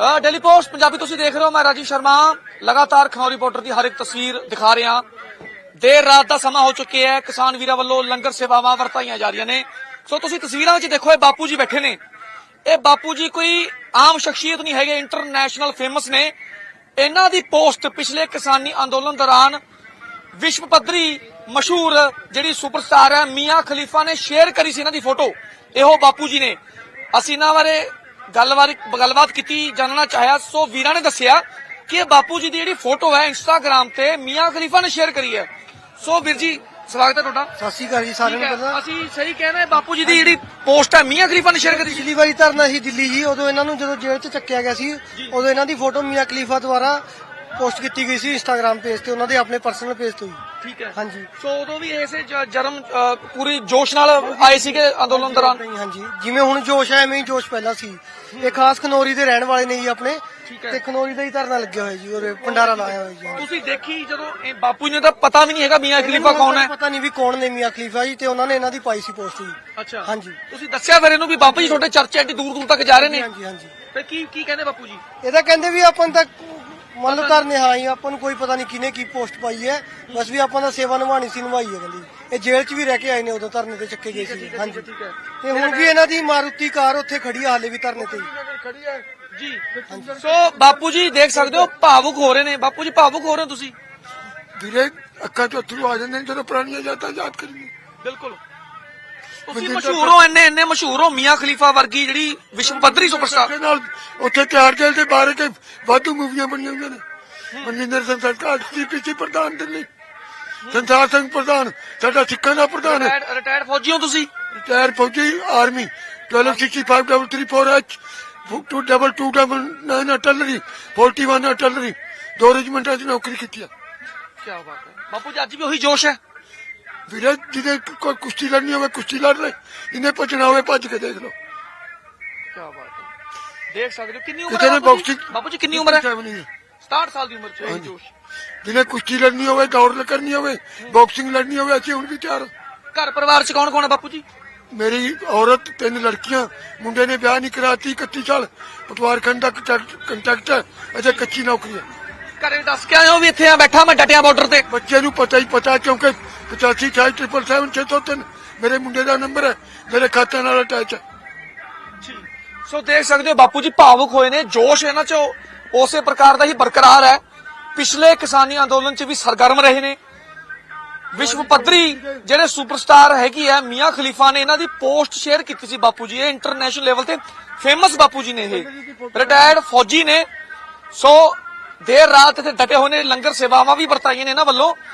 Daily post Punjabi ਤੁਸੀਂ ਦੇਖ ਰਹੇ ਹੋ, ਮੈਂ ਰਾਜੀਵ ਸ਼ਰਮਾ। ਲਗਾਤਾਰ ਖਨੌਰੀ ਬਾਰਡਰ ਦੀ ਹਰ ਇੱਕ ਤਸਵੀਰ ਦਿਖਾ ਰਿਹਾ। ਦੇਰ ਰਾਤ ਦਾ ਸਮਾਂ ਹੋ ਚੁੱਕਿਆ ਹੈ। ਕਿਸਾਨ ਵੀਰਾਂ ਵੱਲੋਂ ਲੰਗਰ ਸੇਵਾਵਾਂ ਵਰਤਾਈਆਂ ਜਾ ਰਹੀਆਂ ਨੇ। ਸੋ ਤੁਸੀਂ ਤਸਵੀਰਾਂ ਵਿੱਚ ਦੇਖੋ, ਇਹ ਬਾਪੂ ਜੀ ਬੈਠੇ ਨੇ। ਇਹ ਬਾਪੂ ਜੀ ਕੋਈ ਆਮ ਸ਼ਖਸੀਅਤ ਨਹੀਂ ਹੈਗੇ ਇੰਟਰਨੈਸ਼ਨਲ ਫੇਮਸ ਨੇ। ਇਹਨਾਂ ਦੀ ਪੋਸਟ ਪਿਛਲੇ ਕਿਸਾਨੀ ਅੰਦੋਲਨ ਦੌਰਾਨ ਵਿਸ਼ਵ ਪੱਧਰੀ ਮਸ਼ਹੂਰ ਜਿਹੜੀ ਸੁਪਰਸਟਾਰ ਹੈ, ਮੀਆਂ ਖਲੀਫਾ ਨੇ ਸ਼ੇਅਰ ਕਰੀ ਸੀ ਇਹਨਾਂ ਦੀ ਫੋਟੋ ਇਹੋ ਬਾਪੂ ਜੀ ਨੇ। ਅਸੀਂ ਇਹਨਾਂ ਬਾਰੇ ਗੱਲਬਾਤ ਗੱਲਬਾਤ ਕੀਤੀ ਜਾਣਨਾ ਚਾਹਿਆ। ਸੋ ਵੀਰਾਂ ਨੇ ਦੱਸਿਆ ਕਿ ਬਾਪੂ ਜੀ ਦੀ ਜਿਹੜੀ ਫੋਟੋ ਹੈ ਇੰਸਟਾਗ੍ਰam ਤੇ ਮੀਆਂ ਖਲੀਫਾ ਨੇ ਸ਼ੇਅਰ ਕਰੀ ਹੈ। ਸੋ ਵੀਰ ਜੀ ਸਵਾਗਤ ਹੈ ਤੁਹਾਡਾ। ਸਤਿ ਸ਼੍ਰੀ ਅਕਾਲ ਜੀ ਸਾਰਿਆਂ ਨੂੰ ਪਤਾ। ਅਸੀਂ ਸਹੀ ਕਹਿਣਾ ਬਾਪੂ ਜੀ ਦੀ ਜਿਹੜੀ ਪੋਸਟ ਹੈ ਮੀਆਂ ਖਲੀਫਾ ਨੇ ਸ਼ੇਅਰ ਕਰੀ ਪਿਛਲੀ ਵਾਰੀ ਧਰਨਾ ਸੀ ਦਿੱਲੀ ਜੀ ਉਦੋਂ ਇਹਨਾਂ ਨੂੰ ਜਦੋਂ ਜੇਲ੍ਹ 'ਚ ਚੱਕਿਆ ਗਿਆ ਸੀ ਉਦੋਂ ਇਹਨਾਂ ਦੀ ਫੋਟੋ ਮੀਆਂ ਖਲੀਫਾ ਦੁਆਰਾ ਪੋਸਟ ਕੀਤੀ ਗਈ ਸੀ ਇੰਸਟਾਗ੍ਰam ਪੇਜ ਤੇ ਉਹਨਾਂ ਦੇ ਆਪਣੇ ਪਰਸਨਲ ਪੇਜ ਤੋਂ ਹੀ। ਠੀਕ ਹੈ। ਹਾਂਜੀ। ਸੋ ਉਦੋਂ ਵੀ ਇਸੇ ਜਰਮ ਪੂਰੀ ਜੋਸ਼ ਨਾਲ ਆਏ ਸੀਗੇ ਅੰਦੋਲਨ ਦੌਰਾਨ। ਹਾਂਜੀ। ਜਿਵੇਂ ਹੁਣ ਜੋਸ਼ ਹੈ ਐਵੇਂ ਹੀ ਜੋਸ਼ ਪਹਿਲਾਂ ਸੀ। ਇਹ ਖਾਸ ਖਨੌਰੀ ਦੇ ਰਹਿਣ ਵਾਲੇ ਨੇ ਜੀ ਆਪਣੇ। ਠੀਕ ਹੈ। ਤੇ ਖਨੌਰੀ ਦਾ ਹੀ ਧਰਨਾ ਲੱਗਿਆ ਹੋਇਆ ਜੀ ਉਹਦੇ ਭੰਡਾਰਾ ਲਾਇਆ ਹੋਇਆ ਜੀ। ਤੁਸੀਂ ਦੇਖੀ ਜਦੋਂ ਇਹ ਬਾਪੂ ਜੀ ਨੂੰ ਤਾਂ ਪਤਾ ਵੀ ਨਹੀਂ ਹੈਗਾ ਮੀਆਂ ਖਲੀਫਾ ਕੌਣ ਹੈ। ਪਤਾ ਨਹੀਂ ਵੀ ਕੌਣ ਨੇ ਮੀਆਂ ਖਲੀਫਾ ਜੀ ਤੇ ਉਹਨਾਂ ਨੇ ਇਹਨਾਂ ਦੀ ਪਾਈ ਸੀ ਪੋਸਟ ਜੀ। ਅੱਛਾ। ਹਾਂਜੀ। ਤੁਸੀਂ ਦੱਸਿਆ ਫਿਰ ਇਹਨੂੰ ਵੀ ਬਾਪੂ ਜੀ ਤੁਹਾਡੇ ਚਰਚੇ ਐਡੀ ਦੂਰ ਦੂਰ ਤੱਕ ਜਾ ਰਹੇ ਨੇ? ਹਾਂਜੀ ਹਾਂਜੀ ਫਿਰ ਕੀ ਕੀ ਕਹਿੰਦੇ ਬਾਪੂ ਜੀ? ਇਹ ਤਾਂ ਕਹਿੰਦੇ ਵੀ ਆਪਾਂ ਨੂੰ ਤਾਂ ਮੰਨ ਲਓ ਧਰਨੇ ਹਾਂ ਹੀ ਆਪਾਂ ਨੂੰ ਕੋਈ ਪਤਾ ਨਹੀਂ ਕਿਹਨੇ ਕੀ ਪੋਸਟ ਪਾਈ ਹੈ। ਬਸ ਵੀ ਆਪਾਂ ਦਾ ਸੇਵਾ ਨਿਭਾਣੀ ਸੀ ਨਿਭਾਈ ਹੈ ਕਹਿੰਦੀ। ਇਹ ਜੇਲ੍ਹ 'ਚ ਵੀ ਰਹਿ ਕੇ ਆਏ ਨੇ ਉਦੋਂ ਧਰਨੇ ਤੇ ਚੱਕੇ ਗਏ ਸੀ। ਹਾਂਜੀ। ਠੀਕ ਹੈ ਤੇ ਹੁਣ ਵੀ ਇਹਨਾਂ ਦੀ ਮਾਰੂਤੀ ਕਾਰ ਉੱਥੇ ਖੜੀ ਆ ਹਾਲੇ ਵੀ ਧਰਨੇ ਤੇ। ਹੀ। ਖੜੀ ਹੈ। ਜੀ ਸੋ ਬਾਪੂ ਜੀ ਦੇਖ ਸਕਦੇ ਹੋ ਭਾਵੁਕ ਹੋ ਰਹੇ ਨੇ। ਬਾਪੂ ਜੀ ਭਾਵੁਕ ਹੋ ਰਹੇ ਹੋ ਤੁਸੀਂ? ਵੀਰੇ ਅੱਖਾਂ ਤੋਂ ਅਥਰੂ ਆ ਜਾਂਦੇ ਨੇ ਜਦੋਂ ਪੁਰਾਣੀਆਂ ਯਾਦਾਂ ਯਾਦ ਕਰੀਏ। ਬਿਲਕੁਲ। ਤੁਸੀਂ ਮਸ਼ਹੂਰ ਹੋ ਇੰਨੇ ਇੰਨੇ ਮਸ਼ਹੂਰ ਹੋ ਮੀਆਂ ਖਲੀਫਾ ਵਰਗੀ ਜਿਹੜੀ ਵਿਸ਼ਵ ਪੱਧਰੀ ਸੁਪਰਸਟਾਰ ਸਾਡੇ ਨਾਲ ਉੱਥੇ ਤਿਆਰ ਜੇਲ੍ਹ ਦੇ ਬਾਰੇ ਕੇ ਵਾਧੂ ਮੂਵੀਆਂ ਬਣੀਆਂ ਹੋਈਆਂ ਨੇ। ਮਨਜਿੰਦਰ ਸਿੰਘ ਸਰਕਾਰ ਸੀਪੀਸੀ ਪ੍ਰਧਾਨ ਦਿੱਲੀ। ਸੰਸਾਰ ਸਿੰਘ ਪ੍ਰਧਾਨ ਸਾਡਾ ਸਿੱਖਾਂ ਦਾ ਪ੍ਰਧਾਨ ਹੈ। ਰਿਟਾਇਰਡ ਫੌਜੀ ਹੋ ਤੁਸੀਂ? ਰਿਟਾਇਰ ਫੌਜੀ army 126533 two double two double nine artillery 41 artillery ਦੋ ਰੈਜੀਮੈਂਟਾਂ 'ਚ ਨੌਕਰੀ ਕੀਤੀ ਆ। ਕੀ ਬਾਤ ਹੈ। ਬਾਪੂ ਜੀ ਅੱਜ ਵੀ ਉਹੀ ਜੋਸ਼ ਹੈ? ਵੀਰੇ ਜਿਹਦੇ ਕੋਈ ਕੁਸ਼ਤੀ ਲੜਨੀ ਹੋਵੇ ਕੁਸ਼ਤੀ ਲੜ ਲੈ। ਇਹਨੇ ਭੱਜਣਾ ਹੋਵੇ ਭੱਜ ਕੇ ਦੇਖ ਲਓ। ਕੀ ਬਾਤ ਹੈ। ਦੇਖ ਸਕਦੇ ਹੋ ਕਿੰਨੀ ਉਮਰ ਹੈ ਬਾਪੂ ਜੀ? ਬਾਕਸਿੰਗ ਬਾਪੂ ਜੀ ਕਿੰਨੀ ਉਮਰ ਹੈ? ਨਹੀਂ। ਹੈ 67 ਸਾਲ ਦੀ ਉਮਰ ਚ ਇਹ ਹਾਂਜੀ। ਜੋਸ਼। ਜਿਹਨੇ ਕੁਸ਼ਤੀ ਲੜਨੀ ਹੋਵੇ ਦੌੜ ਕਰਨੀ ਹੋਵੇ ਬਾਕਸਿੰਗ ਲੜਨੀ ਹੋਵੇ ਅਸੀਂ ਹੁਣ ਵੀ ਤਿਆਰ ਹਾਂ। ਘਰ ਪਰਿਵਾਰ ਚ ਕੌਣ ਕੌਣ ਹੈ ਬਾਪੂ ਜੀ? ਮੇਰੀ ਔਰਤ ਤਿੰਨ ਲੜਕੀਆਂ ਮੁੰਡੇ ਨੇ ਵਿਆਹ ਨਹੀਂ ਕਰਾਤੀ 31 ਸਾਲ। ਪਟਵਾਰਖੰਡ ਦਾ ਕੰਟੈਕਟ ਹੈ ਅਜੇ ਕੱਚੀ ਨੌਕਰੀ ਹੈ। ਘਰੇ ਦੱਸ ਕੇ ਆਏ ਹੋ ਵੀ ਇੱਥੇ ਆ ਬੈਠਾ ਮੈਂ ਡਟਿਆ ਬਾਰਡਰ ਤੇ। ਬੱਚੇ ਨੂੰ ਪਤਾ ਹੀ ਪਤਾ ਕਿਉਂਕਿ 85 677 ਮੇਰੇ ਮੁੰਡੇ ਦਾ ਨੰਬਰ ਹੈ ਮੇਰੇ ਖਾਤੇ ਨਾਲ ਅਟੈਚ ਹੈ। ਸੋ ਦੇਖ ਸਕਦੇ ਹੋ ਬਾਪੂ ਜੀ, ਭਾਵੁਕ ਹੋਏ ਨੇ, ਜੋਸ਼ ਇਹਨਾਂ ਚ ਉਸੇ ਪ੍ਰਕਾਰ ਦਾ ਹੀ ਬਰਕਰਾਰ ਹੈ। ਪਿਛਲੇ ਕਿਸਾਨੀ ਅੰਦੋਲਨ ਚ ਵੀ ਸਰਗਰਮ ਰਹੇ ਨੇ। ਵਿਸ਼ਵ ਪੱਧਰੀ ਜਿਹੜੇ ਸੁਪਰਸਟਾਰ ਹੈਗੀ ਹੈ, ਮੀਆਂ ਖਲੀਫਾ ਨੇ ਇਹਨਾਂ ਦੀ ਪੋਸਟ ਸ਼ੇਅਰ ਕੀਤੀ ਸੀ ਬਾਪੂ ਜੀ, ਇਹ ਇੰਟਰਨੈਸ਼ਨਲ ਲੈਵਲ ਤੇ ਫੇਮਸ ਬਾਪੂ ਜੀ ਨੇ ਇਹ। ਰਿਟਾਇਰਡ ਫੌਜੀ ਨੇ। ਸੋ ਦੇਰ ਰਾਤ ਇੱਥੇ ਡਟੇ ਹੋਏ ਨੇ, ਲੰਗਰ ਸੇਵਾਵਾਂ ਵੀ ਵਰਤਾਈਆਂ ਨੇ ਇਹਨਾਂ ਵੱਲੋਂ।